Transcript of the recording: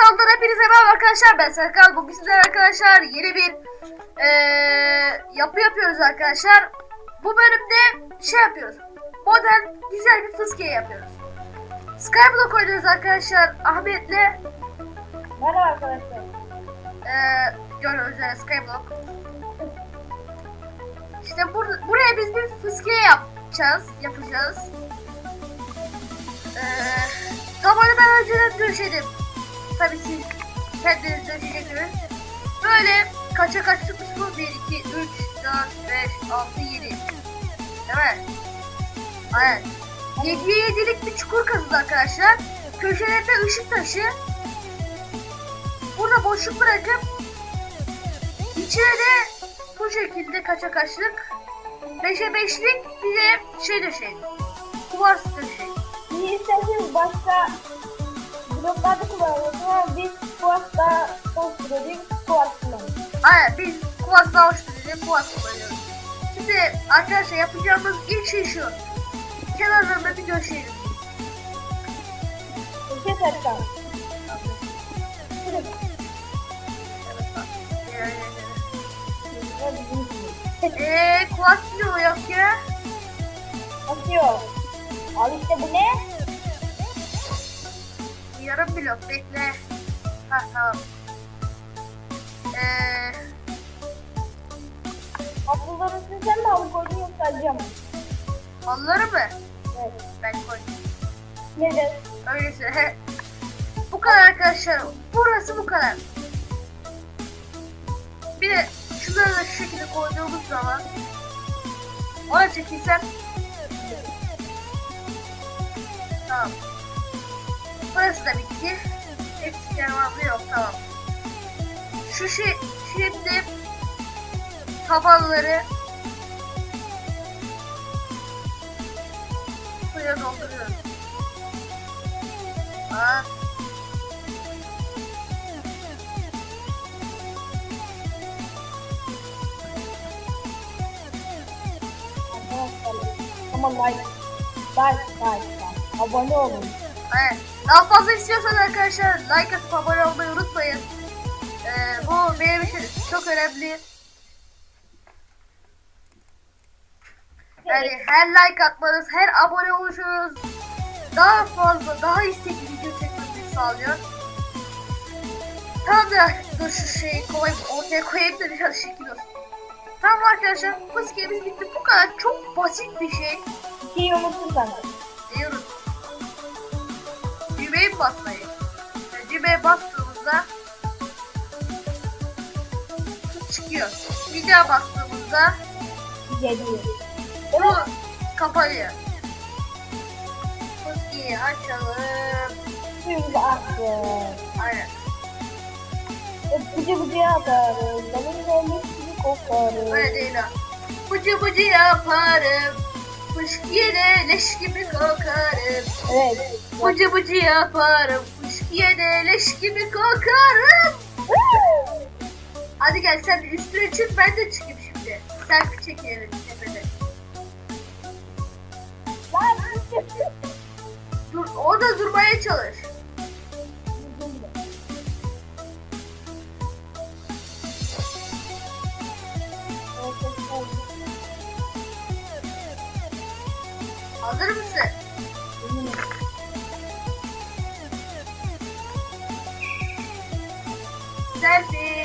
kanalından hepinize merhaba arkadaşlar. Ben Serkan. Bugün sizlerle arkadaşlar yeni bir eee, yapı yapıyoruz arkadaşlar. Bu bölümde şey yapıyoruz. Modern güzel bir fıskiye yapıyoruz. Skyblock oynuyoruz arkadaşlar. Ahmet'le Merhaba arkadaşlar. eee gördüğünüz üzere Skyblock. İşte bur- buraya biz bir fıskiye yapacağız. Yapacağız. Eee tabanı ben önceden döşedim. Tabii siz kendiniz döşeceksiniz. Böyle kaça kaç tutmuş bu? 1, 2, 3, 4, 5, 6, 7. Değil mi? Aynen. 7'ye 7'lik bir çukur kazıldı arkadaşlar. Köşelerinde ışık taşı. Burada boşluk bırakıp içine de bu şekilde kaça kaçlık 5'e 5'lik bir de şey döşeyin. Kuvars döşeyin. Bir başka bloklarda kullanıyoruz ama biz konstrudik bu hafta kullanıyoruz. Aynen biz kuvas savaştırıcı kuvas kullanıyoruz. Şimdi arkadaşlar yapacağımız ilk şey şu. Kenarlarına bir döşeyelim. Ülke Serkan. Evet. Eee kuvas ne oluyor ki? Atıyor. Al işte bu ne? Yarım blok bekle. Ha tamam. Eee Ablaların sen mi alıp koydun yoksa alacağım mı? onları mı? Evet. Ben koydum. Neden? Öyleyse. bu kadar arkadaşlar. Burası bu kadar. Bir de şunları da şu şekilde koyduğumuz zaman ona çekilsem Tamam. Burası da bitti. Var mı? Yok tamam. Şu şey şimdi tabanları suya dolduruyoruz. Ama like. Like, like, like. Abone olun. Evet. Daha fazla istiyorsanız arkadaşlar like atıp abone olmayı unutmayın. Ee, bu benim için çok önemli. Yani her like atmanız, her abone oluşunuz daha fazla, daha istekli video çekmemizi sağlıyor. Tamam da dur şu şeyi koyayım, ortaya koyayım da biraz şekil olsun. Tamam arkadaşlar, fıskiyemiz bitti. Bu kadar çok basit bir şey. İkiyi unuttun sen basmayı? Düğmeye bastığımızda çıkıyor. Bir daha bastığımızda Geliyor. bu kapanıyor. Fıskiyi açalım. Suyumuzu attım. Aynen. Bıcı bıcı yaparım. Benim de mis gibi kokarım. Öyle değil ha. Bıcı bıcı yaparım. Fışkiye de leş gibi kokarım. Evet. Bıcı bıcı yaparım. Fışkiye de leş gibi kokarım. Hadi gel sen üstüne çık ben de çıkayım şimdi. Selfie çekelim tepede. Dur orada durmaya çalış. Hazır mısın? Selfie.